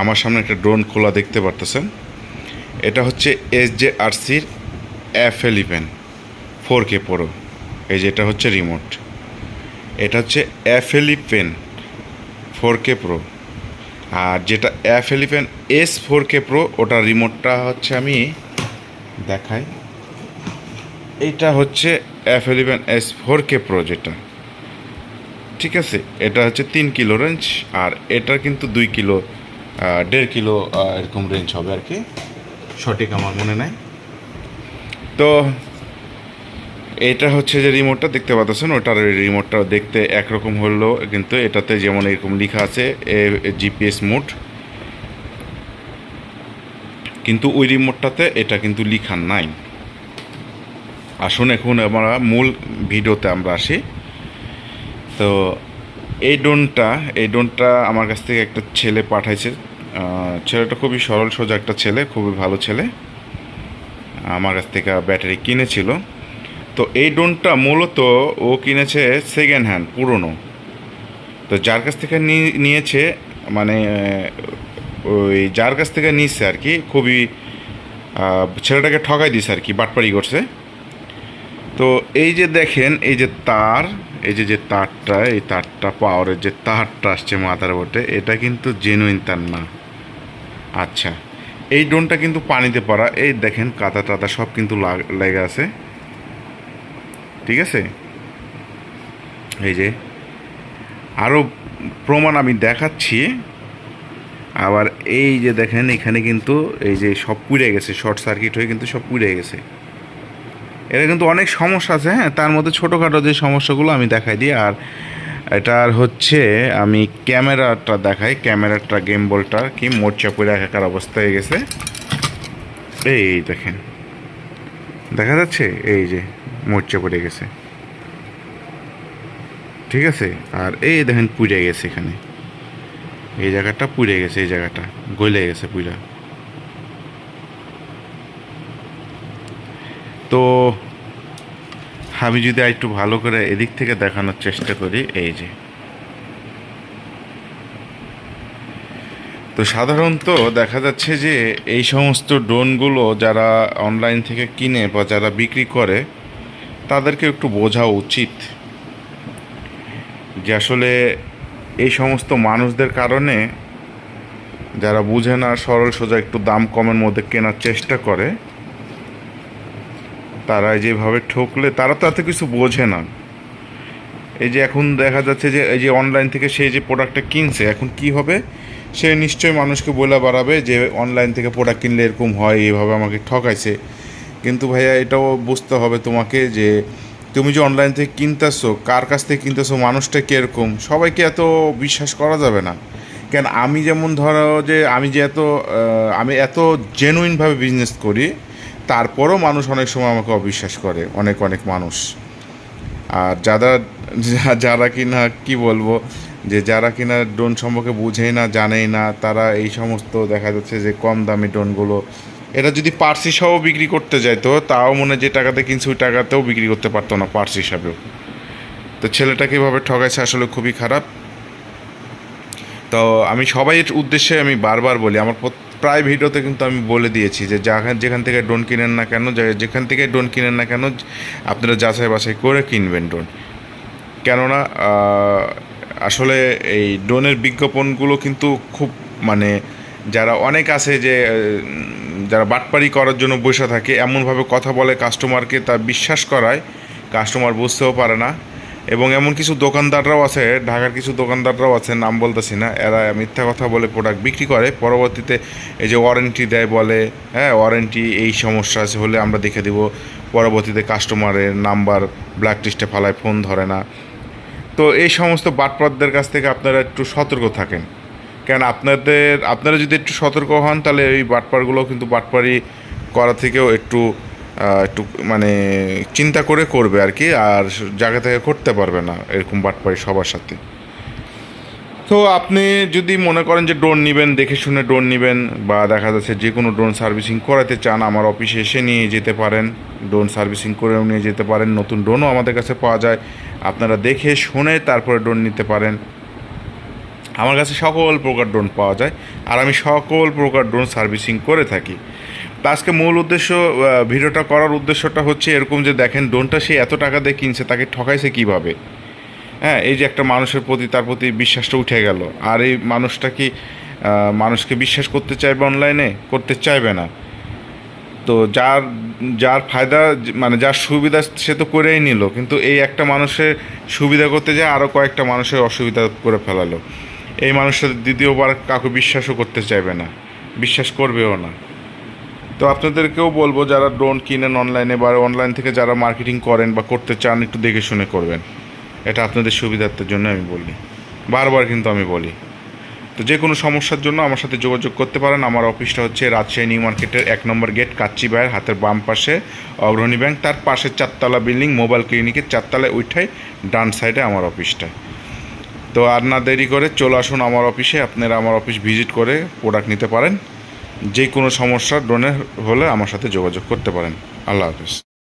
আমার সামনে একটা ড্রোন খোলা দেখতে পারতেছেন। এটা হচ্ছে এস জে আর সির F eleven four K pro এই যে এটা হচ্ছে রিমোট এটা হচ্ছে F eleven four K pro আর যেটা F eleven S four K pro ওটা রিমোটটা হচ্ছে আমি দেখাই। এটা হচ্ছে F eleven S four K pro যেটা। ঠিক আছে? এটা হচ্ছে তিন কিলো রেঞ্জ আর এটার কিন্তু দুই কিলো দেড় কিলো এরকম রেঞ্জ হবে আর কি। সঠিক আমার মনে নাই। তো এটা হচ্ছে যে রিমোটটা দেখতে পাচ্ছেন, ওটার রিমোটটা দেখতে একরকম হলো, কিন্তু এটাতে যেমন এরকম লেখা আছে, এ জিপিএস মোড কিন্তু ওই রিমোটটাতে এটা কিন্তু লেখা নাই। আসুন এখন আমরা মূল ভিডিওতে আমরা আসি। তো এই ডোনটা এই ডোনটা আমার কাছ থেকে একটা ছেলে পাঠাইছে। ছেলেটা খুবই সরল, সোজা একটা ছেলে, খুবই ভালো ছেলে। আমার কাছ থেকে ব্যাটারি কিনেছিল। তো এই ড্রোনটা মূলত ও কিনেছে সেকেন্ড হ্যান্ড পুরনো। তো যার কাছ থেকে নিয়েছে মানে ওই যার কাছ থেকে নিচ্ছে আর কি, খুবই ছেলেটাকে ঠকাই দিছে আর কি বাটপাড়ি করছে। তো এই যে দেখেন, এই যে তার এই যে যে তারটা, এই তারটা পাওয়ারের যে তারটা আসছে মাথার বটে এটা কিন্তু জেনুইন তার না। আচ্ছা এই ড্রোনটা কিন্তু পানিতে পারা এই দেখেন কাদা টাদা সব কিন্তু লেগে আছে। ঠিক আছে? এই যে আরও প্রমাণ আমি দেখাচ্ছি। আবার এই যে দেখেন, এখানে কিন্তু এই যে সব পুড়ে গেছে শর্ট সার্কিট হয়ে কিন্তু সব পুড়ে গেছে। এটা কিন্তু অনেক সমস্যা আছে হ্যাঁ? তার মধ্যে ছোটোখাটো যে সমস্যাগুলো আমি দেখাই দিই, আর এটার হচ্ছে আমি ক্যামেরাটা দেখাই, ক্যামেরাটা গেম বলটা কি মোর্চা পরে একাকার অবস্থা হয়ে গেছে। এই দেখেন, দেখা যাচ্ছে? এই যে মোর্চা পড়ে গেছে। ঠিক আছে? আর এই দেখেন পুড়ে গেছে এখানে। এই জায়গাটা পুড়ে গেছে, এই জায়গাটা গলে গেছে পুরা তো আমি যদি একটু ভালো করে এদিক থেকে দেখানোর চেষ্টা করি, এই যে। তো সাধারণত দেখা যাচ্ছে যে এই সমস্ত ড্রোনগুলো যারা অনলাইন থেকে কিনে বা যারা বিক্রি করে, তাদেরকে একটু বোঝা উচিত যে আসলে এই সমস্ত মানুষদের কারণে যারা বুঝে না, সরল সোজা একটু দাম কমের মধ্যে কেনার চেষ্টা করে তারা যেভাবে ঠকলে, তারা তো এত কিছু বোঝে না। এই যে এখন দেখা যাচ্ছে যে, এই যে অনলাইন থেকে সে যে প্রোডাক্টটা কিনছে, এখন কি হবে? সে নিশ্চয়ই মানুষকে বলে বাড়াবে যে অনলাইন থেকে প্রোডাক্ট কিনলে এরকম হয়, এইভাবে আমাকে ঠকাইছে। কিন্তু ভাইয়া, এটাও বুঝতে হবে তোমাকে যে, তুমি যে অনলাইন থেকে কিনতেছো, কার কাছ থেকে কিনতেছো, মানুষটা কীরকম, সবাইকে এত বিশ্বাস করা যাবে না। কেন, আমি যেমন ধরো যে, আমি যে এত আমি এত জেনুইনভাবে বিজনেস করি তারপরও মানুষ অনেক সময় আমাকে অবিশ্বাস করে, অনেক অনেক মানুষ। আর যারা যারা কিনা কি বলব, যে যারা কিনা ড্রোন সম্পর্কে বুঝেই না, জানেই না, তারা এই সমস্ত দেখা যাচ্ছে যে কম দামি ড্রোনগুলো, এটা যদি পার্স হিসাবেও বিক্রি করতে যাইতো তাও মনে যে টাকাতে কিনছে, ওই টাকাতেও বিক্রি করতে পারতো না পার্স হিসাবেও। তো ছেলেটাকে এভাবে ঠকাইছে আসলে খুবই খারাপ। তো আমি সবাইয়ের উদ্দেশ্যে আমি বারবার বলি, আমার প্রায় ভিডিওতে কিন্তু আমি বলে দিয়েছি যে যেখান থেকে ড্রোন কিনেন না কেন যেখান থেকে ড্রোন কিনেন না কেন, আপনারা যাচাই বাছাই করে কিনবেন ড্রোন কেননা আসলে এই ড্রোনের বিজ্ঞাপনগুলো কিন্তু খুব মানে যারা অনেক আছে যে যারা বাটপারি করার জন্য বসে থাকে, এমনভাবে কথা বলে কাস্টমারকে তা বিশ্বাস করায় কাস্টমার বুঝতেও পারে না। এবং এমন কিছু দোকানদাররাও আছে, ঢাকার কিছু দোকানদাররাও আছে, নাম বলতেছি না, এরা মিথ্যা কথা বলে প্রোডাক্ট বিক্রি করে, পরবর্তীতে এই যে ওয়ারেন্টি দেয় বলে হ্যাঁ ওয়ারেন্টি এই সমস্যা আছে হলে আমরা দেখে দেব, পরবর্তীতে কাস্টমারের নাম্বার ব্ল্যাক লিস্টে ফালায় ফোন ধরে না। তো এই সমস্ত বাটপাতদের কাছ থেকে আপনারা একটু সতর্ক থাকেন। কেন আপনাদের, আপনারা যদি একটু সতর্ক হন, তাহলে এই বাটপারগুলো কিন্তু বাটপারি করা থেকেও একটু একটু মানে চিন্তা করে করবে আর কি, আর জায়গা থেকে করতে পারবে না এরকম বাটপারি সবার সাথে। তো আপনি যদি মনে করেন যে ড্রোন নেবেন, দেখে শুনে ড্রোন নেবেন, বা দেখা যাচ্ছে যে কোনো ড্রোন সার্ভিসিং করাতে চান, আমার অফিসে এসে নিয়ে যেতে পারেন ড্রোন সার্ভিসিং করেও নিয়ে যেতে পারেন, নতুন ড্রোনও আমাদের কাছে পাওয়া যায়, আপনারা দেখে শুনে তারপরে ড্রোন নিতে পারেন। আমার কাছে সকল প্রকার ড্রোন পাওয়া যায়, আর আমি সকল প্রকার ড্রোন সার্ভিসিং করে থাকি। তা আজকে মূল উদ্দেশ্য ভিডিওটা করার উদ্দেশ্যটা হচ্ছে এরকম যে দেখেন ডোনটা সে এত টাকা দিয়ে কিনছে, তাকে ঠকাইছে কীভাবে? হ্যাঁ এই যে একটা মানুষের প্রতি তার প্রতি বিশ্বাসটা উঠে গেল। আর এই মানুষটা কি মানুষকে বিশ্বাস করতে চাইবে অনলাইনে? করতে চাইবে না। তো যার যার ফায়দা মানে যার সুবিধা সে তো করেই নিল। কিন্তু এই একটা মানুষের সুবিধা করতে যায় আরও কয়েকটা মানুষের অসুবিধা করে ফেলালো। এই মানুষটা দ্বিতীয়বার কাউকে বিশ্বাসও করতে চাইবে না। বিশ্বাস করবেও না। তো আপনাদেরকেও বলব, যারা ড্রোন কিনেন অনলাইনে বা অনলাইন থেকে যারা মার্কেটিং করেন বা করতে চান, একটু দেখে শুনে করবেন। এটা আপনাদের সুবিধার্থের জন্য আমি বলি। বারবার কিন্তু আমি বলি। তো যে কোনো সমস্যার জন্য আমার সাথে যোগাযোগ করতে পারেন। আমার অফিসটা হচ্ছে রাজশাহী নিউ মার্কেটের এক নম্বর গেট, কাচ্চি ভাইয়ের হাতের বাম পাশে অগ্রণী ব্যাংক। তার পাশে চারতলা বিল্ডিং, মোবাইল ক্লিনিকের চারতলায় উঠাই ডান সাইডে আমার অফিসটা। তো আর না দেরি করে চলে আসুন আমার অফিসে। আপনারা আমার অফিস ভিজিট করে প্রোডাক্ট নিতে পারেন। যে কোনো সমস্যা ড্রোনের হলে আমার সাথে যোগাযোগ করতে পারেন। আল্লাহ হাফিজ।